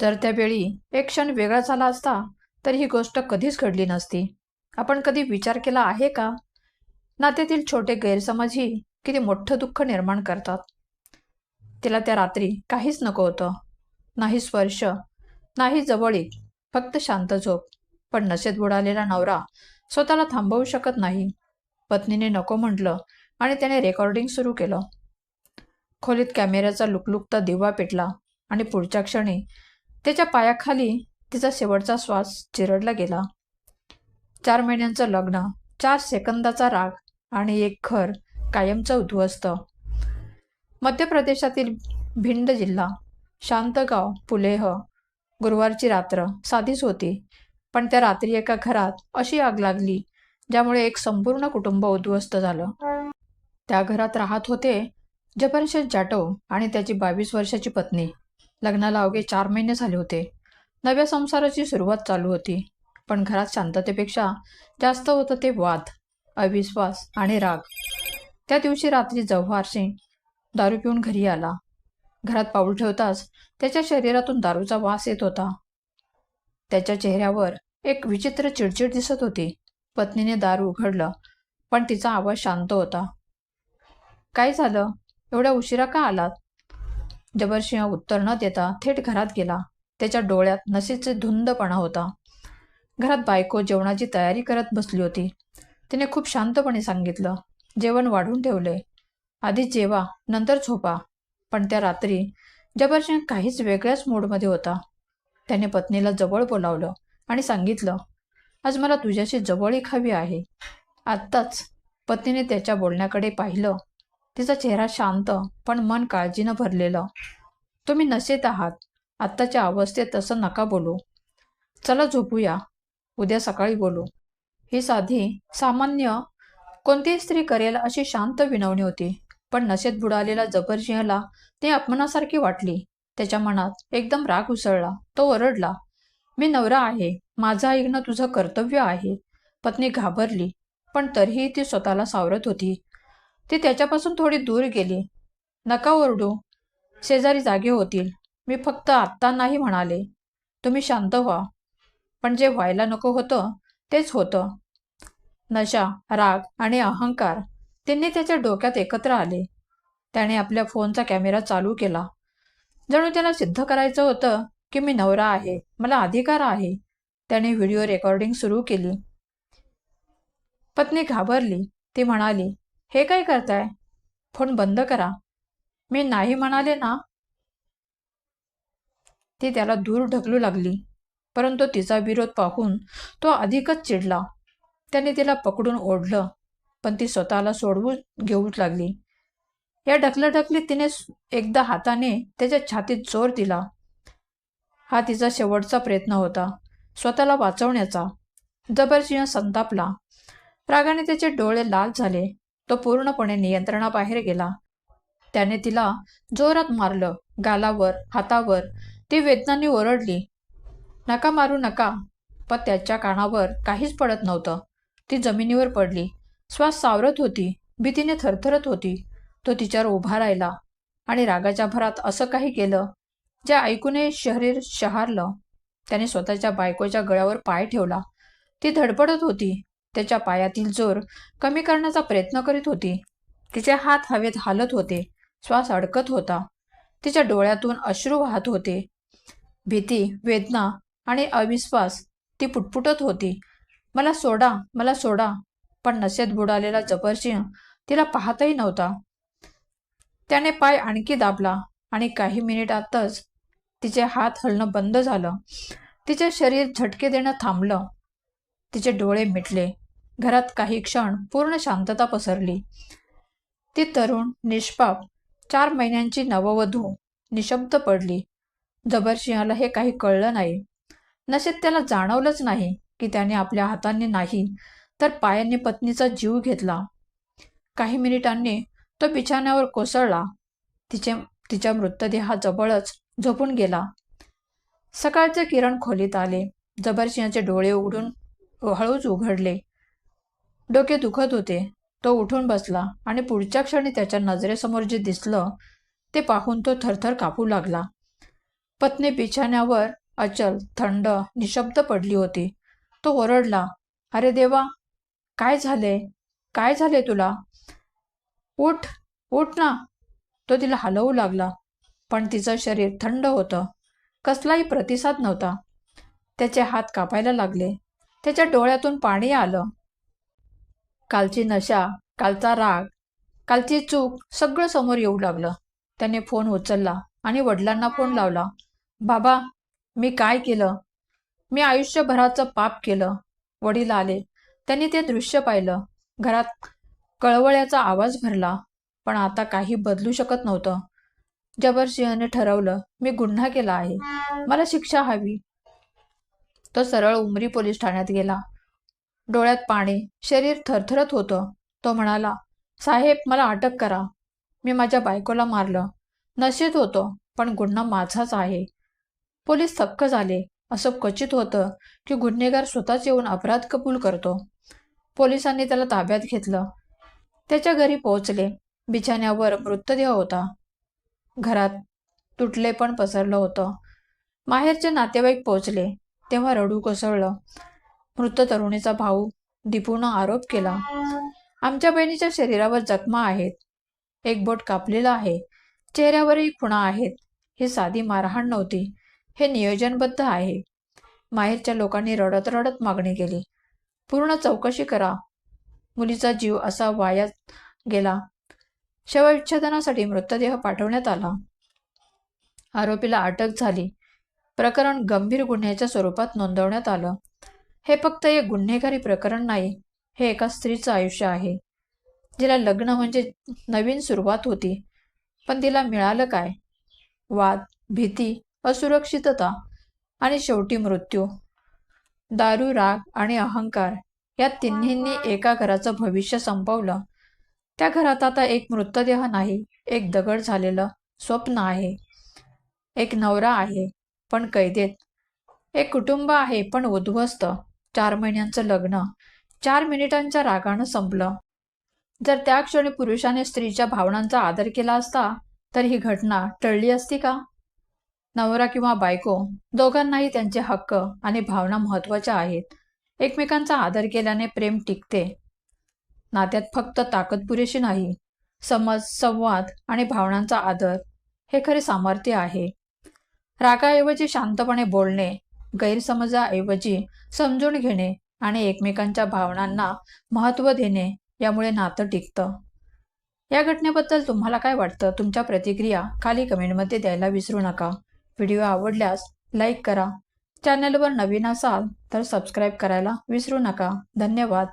जर त्यावेळी एक क्षण वेगळा झाला असता तर ही गोष्ट कधीच घडली नसती. आपण कधी विचार केला आहे का? नात्यातील छोटे गैरसमजही किती मोठं दुःख निर्माण करतात. तिला त्या रात्री काहीच नको होतं. नाही स्पर्श नाही जवळीक फक्त शांत झोप. पण नशेत बुडालेला नवरा स्वतःला थांबवू शकत नाही. पत्नीने नको म्हटलं आणि त्याने रेकॉर्डिंग सुरू केलं. खोलीत कॅमेऱ्याचा लुकलुकता दिवा पेटला आणि पुढच्या क्षणी त्याच्या पायाखाली तिचा शेवटचा श्वास चिरडला गेला. चार महिन्यांचं लग्न चार सेकंदाचा राग आणि एक घर कायमचं उद्ध्वस्त मध्य प्रदेशातील भिंड जिल्हा शांत गाव पुलेह गुरुवारची रात्र साधीच होती पण त्या रात्री एका घरात अशी आग लागली ज्यामुळे एक संपूर्ण कुटुंब उद्ध्वस्त झालं. त्या घरात राहत होते जबरशेद जाटव आणि त्याची बावीस वर्षाची पत्नी. लग्नाला अवघे चार महिने झाले होते. नव्या संसाराची सुरुवात चालू होती. पण घरात शांततेपेक्षा जास्त होतं ते वाद अविश्वास आणि राग. त्या दिवशी रात्री जव्हार सिंग दारू पिऊन घरी आला. घरात पाऊल ठेवताच त्याच्या शरीरातून दारूचा वास येत होता. त्याच्या चेहऱ्यावर एक विचित्र चिडचिड दिसत होती. पत्नीने दारू उघडलं पण तिचा आवाज शांत होता. काय झालं? एवढ्या उशिरा का आलात? जबरसिंह उत्तर न देता थेट घरात गेला. त्याच्या डोळ्यात नशेचे धुंदपणा होता. घरात बायको जेवणाची तयारी करत बसली होती. तिने खूप शांतपणे सांगितलं जेवण वाढून ठेवले. आधी जेवा नंतर झोपा. पण त्या रात्री जबरसिंह काहीच वेगळ्याच मूडमध्ये होता. त्याने पत्नीला जवळ बोलावलं आणि सांगितलं आज मला तुझ्याशी जवळीक हवी आहे. आत्ताच पत्नीने त्याच्या बोलण्याकडे पाहिलं तिचा चेहरा शांत पण मन काळजीनं भरलेलं. तुम्ही नशेत आहात. आत्ताच्या अवस्थेत तसं नका बोलू. चला झोपूया. उद्या सकाळी बोलू. ही साधी सामान्य कोणतीही स्त्री करेल अशी शांत विनवणी होती. पण नशेत बुडालेला जबरसिंहला ते अपमानासारखी वाटली. त्याच्या मनात एकदम राग उसळला. तो ओरडला मी नवरा आहे. माझं ऐकणं तुझं कर्तव्य आहे. पत्नी घाबरली पण तरीही ती स्वतःला सावरत होती. ती त्याच्यापासून थोडी दूर गेली. नका ओरडू. शेजारी जागे होतील. मी फक्त आत्ता नाही म्हणाले. तुम्ही शांत व्हा. पण जे व्हायला नको होतं तेच होतं. नशा राग आणि अहंकार त्यांनी त्याच्या डोक्यात एकत्र आले. त्याने आपल्या फोनचा कॅमेरा चालू केला. जणू त्याला सिद्ध करायचं होतं की मी नवरा आहे मला अधिकार आहे. त्याने व्हिडिओ रेकॉर्डिंग सुरू केली. पत्नी घाबरली. ती म्हणाली हे काय करताय? फोन बंद करा. मी नाही म्हणाले ना. ती त्याला दूर ढकलू लागली. परंतु तिचा विरोध पाहून तो अधिकच चिडला. त्याने तिला पकडून ओढलं पण ती स्वतःला सोडवून घेऊ लागली. या ढकलाढकलीत तिने एकदा हाताने त्याच्या छातीत जोर दिला. हा तिचा शेवटचा प्रयत्न होता स्वतःला वाचवण्याचा. जबरजीनं संतापला. रागाने त्याचे डोळे लाल झाले. तो पूर्णपणे नियंत्रणाबाहेर गेला. त्याने तिला जोरात मारलं गालावर हातावर. ती वेदनाने ओरडली. नका मारू नका. पण त्याच्या कानावर काहीच पडत नव्हतं. ती जमिनीवर पडली. श्वास सावरत होती. भीतीने थरथरत होती. तो तिच्यावर उभा राहिला आणि रागाच्या भरात असं काही केलं जे ऐकूनही शरीर शहारलं. त्याने स्वतःच्या बायकोच्या गळ्यावर पाय ठेवला. ती धडपडत होती. त्याच्या पायातील जोर कमी करण्याचा प्रयत्न करीत होती. तिचे हात हवेत हालत होते. श्वास अडकत होता. तिच्या डोळ्यातून अश्रू वाहत होते. भीती वेदना आणि अविश्वास ती पुटपुटत होती. मला सोडा मला सोडा. पण नशेत बुडालेला जबरसिंह तिला पाहतही नव्हता. त्याने पाय आणखी दाबला आणि काही मिनिटातच तिचे हात हलणं बंद झालं. तिचे शरीर झटके देणं थांबलं. तिचे डोळे मिटले. घरात काही क्षण पूर्ण शांतता पसरली. ती तरुण निष्पाप चार महिन्यांची नववधू निशब्द पडली. जबरसिंहाला हे काही कळलं नाही. नशेत त्याला जाणवलंच नाही की त्याने आपल्या हातांनी नाही तर पायांनी पत्नीचा जीव घेतला. काही मिनिटांनी तो बिछाण्यावर कोसळला. तिचे तिच्या मृतदेहाजवळच झोपून गेला. सकाळचे किरण खोलीत आले. जबरसिंहाचे डोळे उघडून हळूच उघडले. डोके दुखत होते. तो उठून बसला आणि पुढच्या क्षणी त्याच्या नजरेसमोर जे दिसलं ते पाहून तो थरथर कापू लागला. पत्नी बिछाण्यावर अचल थंड निशब्द पडली होती. तो ओरडला अरे देवा काय झाले? काय झाले तुला? उठ उठ ना. तो तिला हलवू लागला पण तिचं शरीर थंड होतं. कसलाही प्रतिसाद नव्हता. त्याचे हात कापायला लागले. त्याच्या डोळ्यातून पाणी आलं. कालची नशा कालचा राग कालची चूक सगळं समोर येऊ लागलं. त्याने फोन उचलला आणि वडिलांना फोन लावला. बाबा मी काय केलं? मी आयुष्यभराचं पाप केलं. वडील आले. त्यांनी ते दृश्य पाहिलं. घरात कळवळ्याचा आवाज भरला पण आता काही बदलू शकत नव्हतं. जबरसिंहने ठरवलं मी गुन्हा केला आहे. मला शिक्षा हवी. तो सरळ उमरी पोलीस ठाण्यात गेला. डोळ्यात पाणी शरीर थरथरत होतं. तो म्हणाला साहेब मला अटक करा. मी माझ्या बायकोला मारलं. नशेत होतो पण गुन्हा माझाच आहे. पोलीस थक्क झाले. असं क्वचित होतं की गुन्हेगार स्वतःच येऊन अपराध कबूल करतो. पोलिसांनी त्याला ताब्यात घेतलं. त्याच्या घरी पोहोचले. बिछाण्यावर मृतदेह होता. घरात तुटले पण पसरलं होतं. माहेरचे नातेवाईक पोहोचले. तेव्हा रडू कोसळलं. मृत तरुणीचा भाऊ दीपूनं आरोप केला. आमच्या बहिणीच्या शरीरावर जखमा आहेत. एक बोट कापलेलं आहे. चेहऱ्यावरही खुणा आहेत. ही साधी मारहाण नव्हती. हे नियोजनबद्ध आहे. माहेरच्या लोकांनी रडत रडत मागणी केली. पूर्ण चौकशी करा. मुलीचा जीव असा वाया गेला. शवविच्छेदनासाठी मृतदेह पाठवण्यात आला. आरोपीला अटक झाली. प्रकरण गंभीर गुन्ह्याच्या स्वरूपात नोंदवण्यात आलं. हे फक्त एक गुन्हेगारी प्रकरण नाही हे एका स्त्रीचं आयुष्य आहे. जिला लग्न म्हणजे नवीन सुरुवात होती पण तिला मिळालं काय? वाद भीती असुरक्षितता आणि शेवटी मृत्यू. दारू राग आणि अहंकार या तिन्हींनी एका घराचं भविष्य संपवलं. त्या घरात आता एक मृतदेह नाही एक दगड झालेलं स्वप्न आहे. एक नवरा आहे पण कैदेत. एक कुटुंब आहे पण उद्ध्वस्त. चार महिन्यांचं लग्न. चार मिनिटांच्या रागानं संपलं. जर त्या क्षणी पुरुषाने स्त्रीच्या भावनांचा आदर केला असता तर ही घटना टळली असती का? नवरा किंवा बायको दोघांनाही त्यांचे हक्क आणि भावना महत्त्वाच्या आहेत. एकमेकांचा आदर केल्याने प्रेम टिकते. नात्यात फक्त ताकद पुरेशी नाही. समज संवाद आणि भावनांचा आदर हे खरे सामर्थ्य आहे. रागाऐवजी शांतपणे बोलणे गैरसमजाऐवजी समजून घेणे आणि एकमेकांच्या भावनांना महत्त्व देणे यामुळे नातं टिकतं. या घटनेबद्दल तुम्हाला काय वाटतं? तुमच्या प्रतिक्रिया खाली कमेंटमध्ये द्यायला विसरू नका. व्हिडिओ आवडल्यास लाईक करा. चॅनलवर नवीन असाल तर सबस्क्राईब करायला विसरू नका. धन्यवाद.